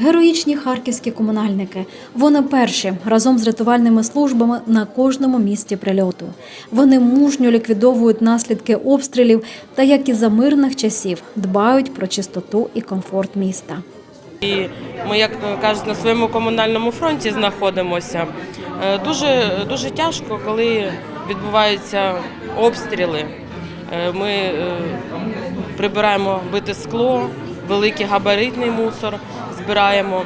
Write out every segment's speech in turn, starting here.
Героїчні харківські комунальники. Вони перші разом з рятувальними службами на кожному місці прильоту. Вони мужньо ліквідовують наслідки обстрілів та, як і за мирних часів, дбають про чистоту і комфорт міста. І ми, як кажуть, на своєму комунальному фронті знаходимося. Е, Дуже, дуже тяжко, коли відбуваються обстріли. Е, Ми е, прибираємо бите скло, великий габаритний мусор збираємо.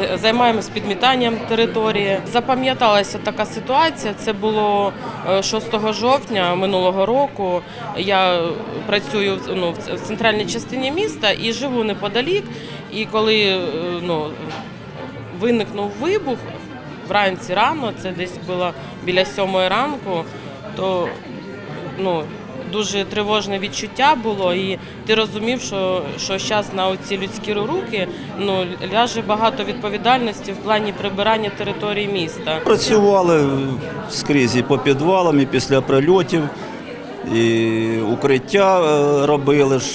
е, е, Займаємось підмітанням території. Запам'яталася така ситуація. Це було е, 6 жовтня минулого року. Я працюю ну, в центральній частині міста і живу неподалік. І коли е, ну, виникнув вибух вранці рано, це десь було біля сьомої ранку, то ну, дуже тривожне відчуття було, і ти розумів, що, що зараз на оці людські руки ну, ляже багато відповідальності в плані прибирання території міста. Працювали скрізь і по підвалам, і після прильотів, і укриття е, робили ж.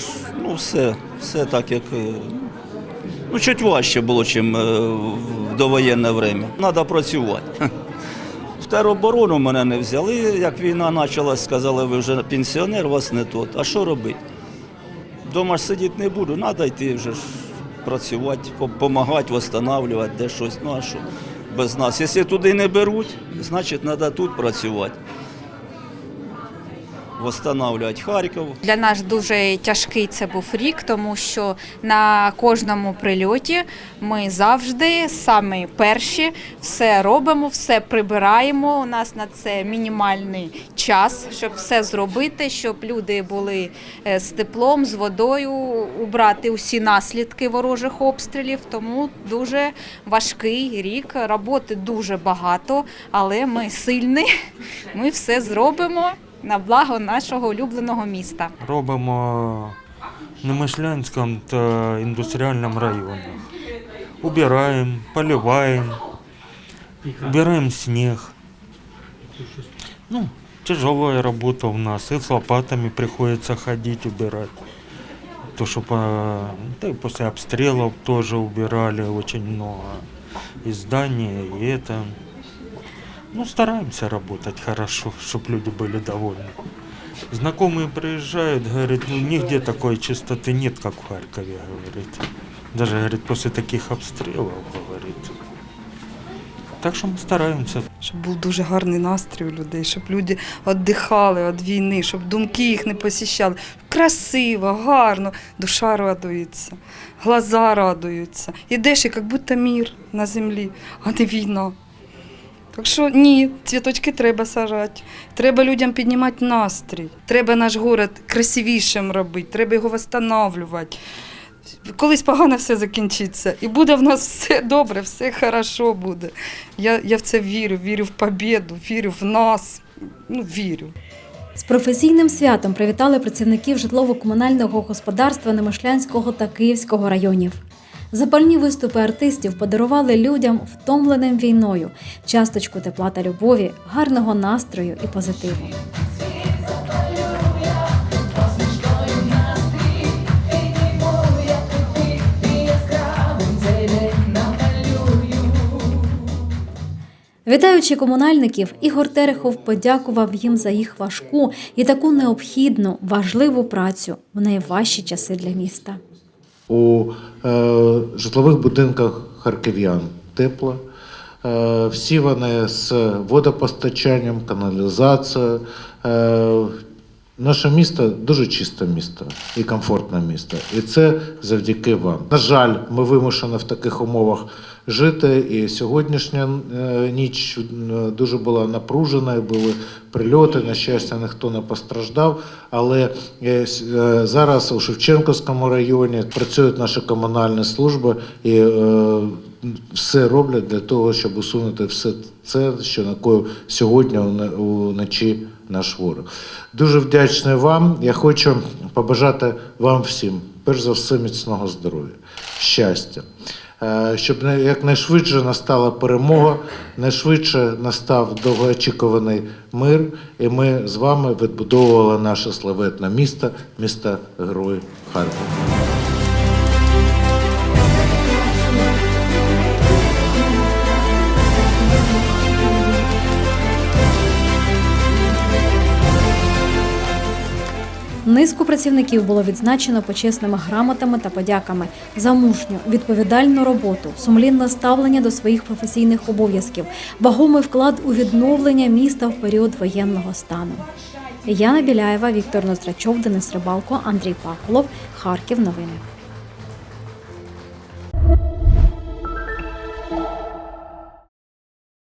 Ну, все, все так, як. е, Ну, чуть важче було, ніж в довоєнне время. Треба працювати. В тероборону мене не взяли, як війна почалась, сказали, ви вже пенсіонер, вас не тот. А що робити? Дома ж сидіти не буду, треба йти вже ж працювати, допомагати, встановлювати, де щось. Ну а що без нас? Якщо туди не беруть, значить треба тут працювати. Встановлювати Харків. Для нас дуже тяжкий це був рік, тому що на кожному прильоті ми завжди самі перші все робимо, все прибираємо. У нас на це мінімальний час, щоб все зробити, щоб люди були е, з теплом, з водою, убрати усі наслідки ворожих обстрілів. Тому дуже важкий рік. Роботи дуже багато, але ми сильні. Ми все зробимо на благо нашого улюбленого міста. робимо на Мишлянському та індустріальному районах. Убираємо, поливаємо, убираем снег. Ну, тяжелая работа у нас. И с лопатами приходится ходить, убирать. То, что по, да и после обстрелов тоже убирали очень много. И здания, и это. Ну, стараемся работать хорошо, чтобы люди были довольны. Знакомые приезжают, говорят, ну нигде такой чистоты нет, как в Харькове, говорит. Даже, говорит, после таких обстрелов, говорит. Так що ми стараємося. щоб був дуже гарний настрій у людей, щоб люди віддихали від війни, щоб думки їх не посіщали. Красиво, гарно, душа радується, глаза радуються. Ідеш і як будто мір на землі, а не війна. Так що ні, цвіточки треба сажати, треба людям піднімати настрій, треба наш город красивішим робити, треба його встановлювати. Колись погано все закінчиться, і буде в нас все добре, все хорошо буде. Я, я в це вірю, вірю в побіду, вірю в нас. Ну, вірю. З професійним святом привітали працівників житлово-комунального господарства Немишлянського та Київського районів. Запальні виступи артистів подарували людям, втомленим війною, часточку тепла та любові, гарного настрою і позитиву. Вітаючи комунальників, Ігор Терехов подякував їм за їх важку і таку необхідну, важливу працю в найважчі часи для міста. У е, житлових будинках харків'ян тепла. Е, всі вони з водопостачанням, каналізацією. Е, наше місто дуже чисте місто і комфортне місто. І це завдяки вам. На жаль, ми вимушені в таких умовах жити. І сьогоднішня е, ніч е, дуже була напружена, були прильоти. На щастя, ніхто не постраждав. Але е, зараз у Шевченківському районі працюють наші комунальні служби і все роблять для того, щоб усунути все це, що накоїв сьогодні уночі наш ворог. Дуже вдячний вам. Я хочу побажати вам всім, перш за все, міцного здоров'я, щастя. Е, Щоб якнайшвидше настала перемога, найшвидше настав довгоочікуваний мир, і ми з вами відбудовували наше славетне місто, місто Герої Харків. Низку працівників було відзначено почесними грамотами та подяками за мужню, відповідальну роботу, сумлінне ставлення до своїх професійних обов'язків, вагомий вклад у відновлення міста в період воєнного стану. Яна Біляєва, Віктор Ноздрачов, Денис Рибалко, Андрій Пакулов, Харків. Новини.